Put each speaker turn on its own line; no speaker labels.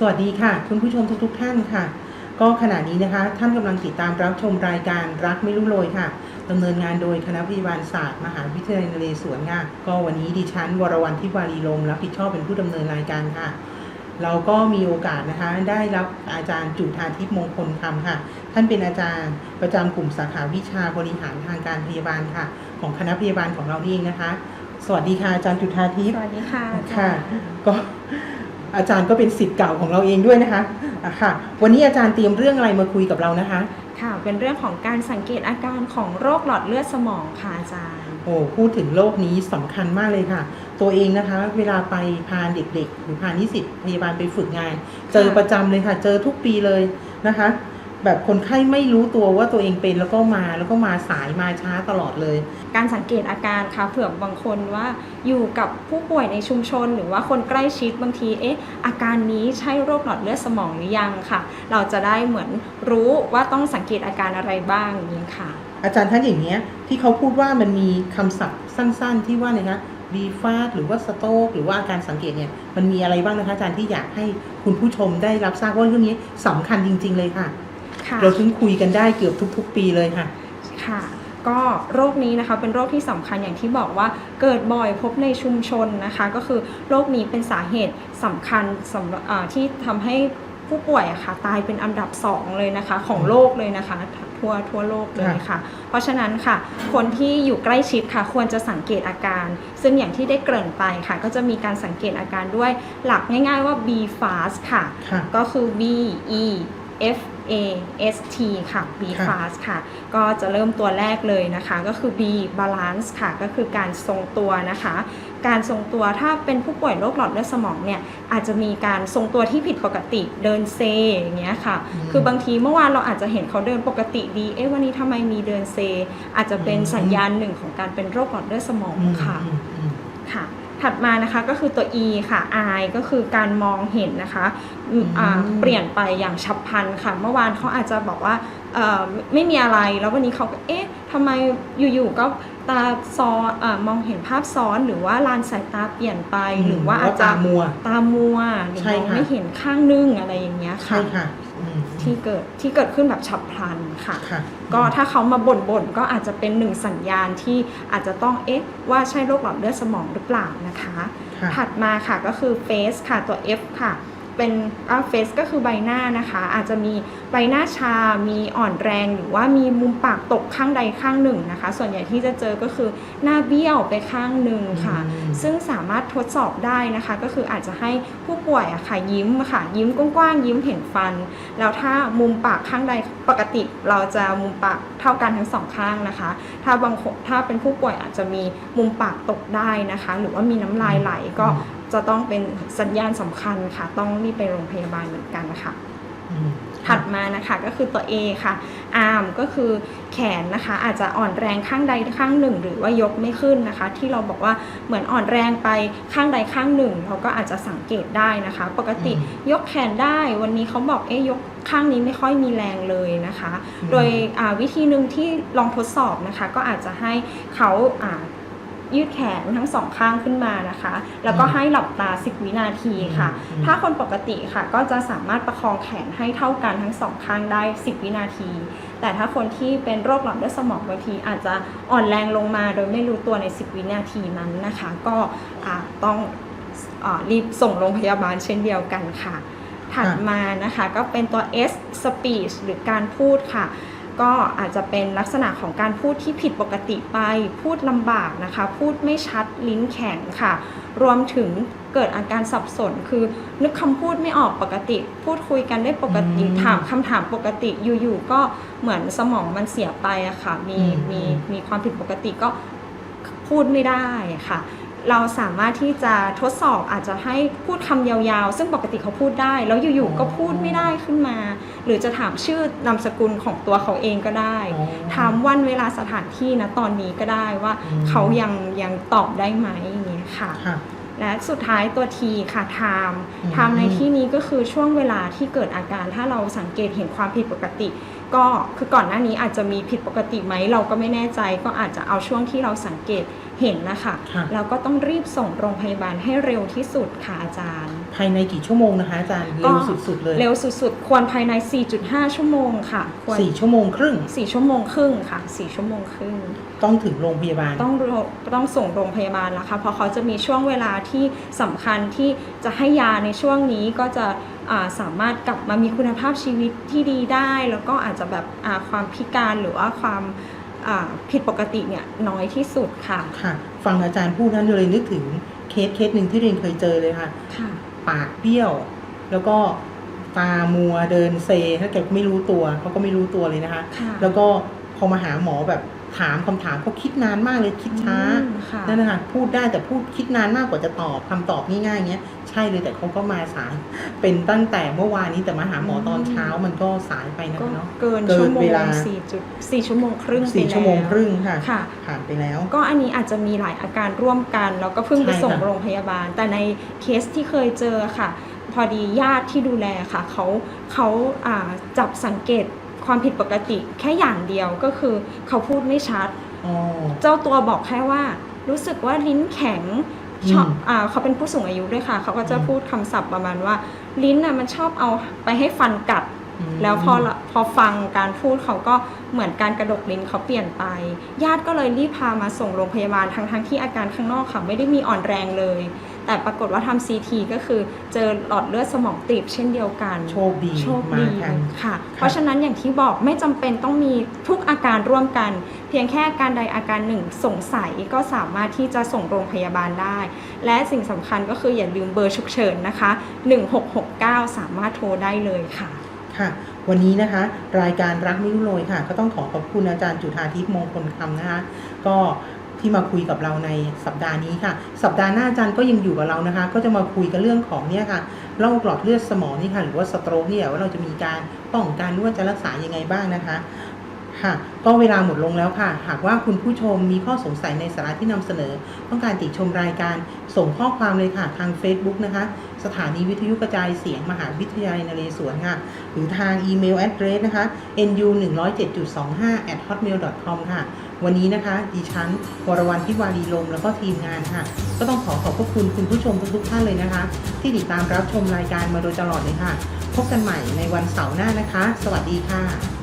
สวัสดีค่ะ คุณผู้ชมทุกๆท่านค่ะ ก็ขณะนี้นะคะ ท่านกำลังติดตามรับชมรายการรักไม่รู้โรยค่ะดำเนินงานโดยคณะพยาบาลศาสตร์มหาวิทยาลัยนเรศวรค่ะก็วันนี้ดิฉันวรวรรณทิวารีลมรับผิดชอบเป็นผู้ดำเนินรายการค่ะ เราก็มีโอกาสนะคะได้รับอาจารย์จุธาทิพย์มงคลคำค่ะ ท่านเป็นอาจารย์ประจำกลุ่มสาขาวิชาบริหารทางการพยาบาลค่ะ ของคณะพยาบาลของเรานี่เองนะคะ สวัสดีค่ะอาจารย์จุธาทิพย์
สวัสดีค่ะอาจา
ค่ะ
รย์
ก็ อาจารย์ก็เป็นสิทธิ์เก่าของเราเองด้วยนะคะอะค่ะ วันนี้อาจารย์เตรียมเรื่องอะไรมาคุยกับเรานะคะ
ค่ะ เป็นเรื่องของการสังเกตอาการของโรคหลอดเลือดสมองค่ะอาจารย์
โอ้พูดถึงโรคนี้สำคัญมากเลยค่ะ ตัวเองนะคะ เวลาไปพาเด็กๆ หรือพานิสิตพยาบาลไปฝึกงาน เจอประจำเลยค่ะ เจอทุกปีเลยนะคะ แบบคนไข้ไม่รู้ตัวว่าตัวเองเป็นแล้วก็มาแล้วก็มาสายมาช้าตลอดเลย
การสังเกตอาการค่ะเผื่อบางคนว่าอยู่กับผู้ป่วยในชุมชน หรือว่าคนใกล้ชิดบางทีเอ๊ะอาการนี้ใช่โรคหลอดเลือดสมองหรือยังค่ะ เราจะได้เหมือนรู้ว่าต้องสังเกตอาการอะไรบ้างอย่างนี้ค่ะ
อาจารย์ท่านอย่างเนี้ยที่เขาพูดว่ามันมีคำศัพท์สั้น ๆ ที่ว่าเนี่ยคะบีฟาดหรือว่าสโตรกหรือว่าอาการสังเกตเนี่ยมันมีอะไรบ้างนะคะอาจารย์ที่อยากให้คุณผู้ชมได้รับทราบว่าเรื่องนี้สำคัญจริง ๆ เลยค่ะ
ค่ะ
เราถึงคุยกันได้เกือบทุก ๆ ปีเลยค่ะ
ค่ะก็โรคนี้นะคะเป็นโรคที่สำคัญอย่างที่บอกว่าเกิดบ่อยพบในชุมชนนะคะ ก็คือโรคนี้เป็นสาเหตุสำคัญสำหรับอ่าที่ทำให้ผู้ป่วยอะค่ะตายเป็นอันดับ 2 เลยนะคะ ของโลกเลยนะคะ ทั่วทั่วโลกเลยค่ะ เพราะฉะนั้นค่ะ คนที่อยู่ใกล้ชิดค่ะ ควรจะสังเกตอาการ ซึ่งอย่างที่ได้เกริ่นไปค่ะ ก็จะมีการสังเกตอาการด้วยหลักง่าย ๆ ว่า B fast ค่ะ
ค่ะ
ก็คือ B E F A S T ค่ะ B
ค่ะ
fast ค่ะ ก็จะเริ่มตัวแรกเลยนะคะ ก็คือ B balance ค่ะ ก็คือการทรงตัวนะคะ การทรงตัวถ้าเป็นผู้ป่วยโรคหลอดเลือดสมองเนี่ย อาจจะมีการทรงตัวที่ผิดปกติเดินเซอย่างเงี้ยค่ะ
อืม
คือบางทีเมื่อวานเราอาจจะเห็นเขาเดินปกติดี เอ๊ะวันนี้ทำไมมีเดินเซ อาจจะเป็น
อืม
สัญญาณหนึ่งของการเป็นโรคหลอดเลือดสมอง
อืม
ค่ะ
อืมอืม
ค่ะ ถัดมานะคะก็คือตัว E ค่ะ I ก็คือการมองเห็นนะคะอืมอ่า
อืม
เปลี่ยนไปอย่างฉับพลันค่ะ เมื่อวานเขาอาจจะบอกว่าเอ่อไม่มีอะไรแล้ววันนี้เขาก็เอ๊ะทำไมอยู่ๆก็ตาซ้อนเออมองเห็นภาพซ้อนหรือว่าลานสายตาเปลี่ยนไปหรือว่าอาจจะ
ตามัว
ตามัวหรือ
ใช่
มอง
ค่ะ
ไม่เห็นข้างนึงอะไรอย่างเงี้ย
ใช่
ค่ะ
ค่ะอืม
ที่เกิดที่เกิดขึ้นแบบฉับพลันค่ะ
ค่ะ
ก็ถ้าเขามาบ่นบ่นๆก็อาจจะเป็นหนึ่งสัญญาณที่อาจจะต้องเอ๊ะว่าใช่โรคหลอดเลือดสมองหรือเปล่านะคะ
ค่ะ
ถัดมาค่ะก็คือ face ค่ะตัว F ค่ะ เป็นอ่า face ก็คือใบหน้านะคะ อาจจะมีใบหน้าชา มีอ่อนแรง หรือว่ามีมุมปากตกข้างใดข้างหนึ่งนะคะ ส่วนใหญ่ที่จะเจอก็คือหน้าเบี้ยวไปข้างหนึ่งค่ะ
อืม
ซึ่งสามารถทดสอบได้นะคะ ก็คืออาจจะให้ผู้ป่วยอะค่ะยิ้มค่ะ ยิ้มกว้างๆยิ้มเห็นฟัน แล้วถ้ามุมปากข้างใดปกติเราจะมุมปากเท่ากันทั้งสองข้างนะคะ ถ้าบางคนถ้าเป็นผู้ป่วยอาจจะมีมุมปากตกได้นะคะ หรือว่ามีน้ำลายไหลก็ จะต้องเป็นสัญญาณสำคัญค่ะ ต้องรีบไปโรงพยาบาลเหมือนกันนะคะ
อืม
ถัดมานะคะก็คือตัว A ค่ะ arm ก็คือแขนนะคะ อาจจะอ่อนแรงข้างใดข้างหนึ่ง หรือว่ายกไม่ขึ้นนะคะ ที่เราบอกว่าเหมือนอ่อนแรงไปข้างใดข้างหนึ่ง เราก็อาจจะสังเกตได้นะคะ ปกติ
อืม
ยกแขนได้วันนี้เขาบอกเอ๊ยยกข้างนี้ไม่ค่อยมีแรงเลยนะคะ
อืม
โดยอ่าวิธีหนึ่งที่ลองทดสอบนะคะ ก็อาจจะให้เขาอ่า ยืดแขนทั้งสองข้างขึ้นมานะคะ แล้วก็ให้หลับตา 10 วินาทีค่ะ
อืม
ถ้าคนปกติค่ะก็จะสามารถประคองแขนให้เท่ากันทั้งสองข้างได้ 10 วินาที แต่ถ้าคนที่เป็นโรคหลอดเลือดสมองบางทีอาจจะอ่อนแรงลงมาโดยไม่รู้ตัวใน 10 วินาทีนั้นนะคะ ก็อ่าต้องอารีบส่งโรงพยาบาลเช่นเดียวกันค่ะ ถัดมานะคะก็เป็นตัว S speech หรือการพูดค่ะ ก็อาจจะเป็นลักษณะของการพูดที่ผิดปกติไป พูดลำบากนะคะ พูดไม่ชัดลิ้นแข็งค่ะ รวมถึงเกิดอาการสับสน คือนึกคำพูดไม่ออกปกติ พูดคุยกันได้ปกติ
อืม
ถามคำถามปกติ อยู่ๆก็เหมือนสมองมันเสียไปอะค่ะ มี
อืม
มีมีความผิดปกติก็พูดไม่ได้ค่ะ เราสามารถที่จะทดสอบอาจจะให้พูดคำยาวๆ ซึ่งปกติเขาพูดได้ แล้วอยู่ๆก็พูดไม่ได้ขึ้นมา หรือจะถามชื่อนามสกุลของตัวเขาเองก็ได้
อ๋อ
ถามวันเวลาสถานที่นะตอนนี้ก็ได้ว่า
อืม
เขายังยังตอบได้ไหมอย่างเงี้ยค่ะ
ค่ะ
และสุดท้ายตัว T ค่ะ time
อืม
time ในที่นี้ก็คือช่วงเวลาที่เกิดอาการ ถ้าเราสังเกตเห็นความผิดปกติก็คือก่อนหน้านี้อาจจะมีผิดปกติไหมเราก็ไม่แน่ใจ ก็อาจจะเอาช่วงที่เราสังเกต เห็นนะคะ
ค่ะ
แล้วก็ต้องรีบส่งโรงพยาบาลให้เร็วที่สุดค่ะอาจารย์
ภายในกี่ชั่วโมงนะคะอาจารย์เร็วสุดๆเลย
เร็วสุดๆ ควรภายใน 4.5 ชั่วโมงค่ะ ควร
สี่ชั่วโมงครึ่ง
4ชั่วโมงครึ่งค่ะ4ชั่วโมงครึ่ง
ต้องถึงโรงพยาบาล
ต้องโรต้องส่งโรงพยาบาลแล้วค่ะเพราะเขาจะมีช่วงเวลาที่สำคัญที่จะให้ยาในช่วงนี้ก็จะอ่าสามารถกลับมามีคุณภาพชีวิตที่ดีได้ แล้วก็อาจจะแบบอ่าความพิการหรือว่าความอ่า ผิดปกติเนี่ยน้อยที่สุดค่ะ
ค่ะ ฟังอาจารย์พูดนั้นเลยนึกถึงเคสเคสหนึ่งที่เรียนเคยเจอเลยค่ะ
ค่ะ
ปากเบี้ยว แล้วก็ตามัวเดินเซถ้าเกิดไม่รู้ตัวเขาก็ไม่รู้ตัวเลยนะคะ
ค่ะ
แล้วก็พอมาหาหมอแบบ ถามคำถามเขาคิดนานมากเลยคิดช้า
อืมค่ะ
นั่นนะคะพูดได้แต่พูดคิดนานมากกว่าจะตอบคำตอบง่ายๆเงี้ยใช่เลยแต่เขาก็มาสายเป็นตั้งแต่เมื่อวานนี้แต่มาหาหมอตอนเช้ามันก็สายไปนะ
ก็
คะเนาะ
เกิน
เกิน
ชั่วโมง
เวลา
สี่จุดสี่ชั่วโมงครึ่ง
สี่
ไป
ชั่วโมง
แล้ว
ครึ่งค่ะ
ค่ะ
ผ่านไปแล้ว
ก็อันนี้อาจจะมีหลายอาการร่วมกันแล้วก็เพิ่งไป
ใช่ค่ะ
ส่งโรงพยาบาล แต่ในเคสที่เคยเจอค่ะ พอดีญาติที่ดูแลค่ะเขาเขาอ่าจับสังเกต ความผิดปกติแค่อย่างเดียวก็คือเขาพูดไม่ชัด
อ๋อ
เจ้าตัวบอกแค่ว่า รู้สึกว่าลิ้นแข็งชอบ
อืม
อ่าเขาเป็นผู้สูงอายุด้วยค่ะ เขาก็จะ
อืม
พูดคำศัพท์ประมาณว่า ลิ้นน่ะมันชอบเอาไปให้ฟันกัด
ม
แล้วพอละพอฟังการพูดเขาก็เหมือนการกระดกลิ้นเขาเปลี่ยนไป ญาติก็เลยรีบพามาส่งโรงพยาบาลทั้งทั้งๆที่อาการข้างนอกค่ะไม่ได้มีอ่อนแรงเลย แต่ปรากฏว่าทำซีทีก็คือเจอหลอดเลือดสมองตีบเช่นเดียวกัน
โชคดี
โชค
มา
ดี
ทัน
ค่ะ เพราะฉะนั้นอย่างที่บอกไม่จำเป็นต้องมีทุกอาการร่วมกัน เพียงแค่อาการใดอาการหนึ่งสงสัยก็สามารถที่จะส่งโรงพยาบาลได้ และสิ่งสำคัญก็คืออย่าลืมเบอร์ฉุกเฉินนะคะ 1669 สามารถโทรได้เลยค่ะ
ค่ะวันนี้นะคะ รายการรักไม่รู้โรยค่ะ ก็ต้องขอขอบคุณอาจารย์จุธาทิพย์มงคลคำนะคะ ก็ ที่มาคุยกับเราในสัปดาห์นี้ค่ะ สัปดาห์หน้าอาจารย์ก็ยังอยู่กับเรานะคะ ก็จะมาคุยกันเรื่องของเนี่ยค่ะโรคหลอดเลือดสมองนี่ค่ะหรือว่าสโตรกเนี่ยว่าเราจะมีการป้องกันหรือว่าจะรักษายังไงบ้างนะคะ ค่ะ ก็เวลาหมดลงแล้วค่ะ หากว่าคุณผู้ชมมีข้อสงสัยในสาระที่นำเสนอ ต้องการติชมรายการส่งข้อความเลยค่ะทาง Facebook นะคะ สถานีวิทยุกระจายเสียงมหาวิทยาลัยนเรศวรค่ะ หรือทางอีเมล address นะคะ nu 1 0 7 2 5 at hotmail com ค่ะ วันนี้นะคะ ดิฉันวรวรรณพิวารีลมแล้วก็ทีมงานค่ะ ก็ต้องขอขอบพระคุณคุณผู้ชมทุกๆท่านเลยนะคะ ที่ติดตามรับชมรายการมาโดยตลอดเลยค่ะ พบกันใหม่ในวันเสาร์หน้านะคะ สวัสดีค่ะ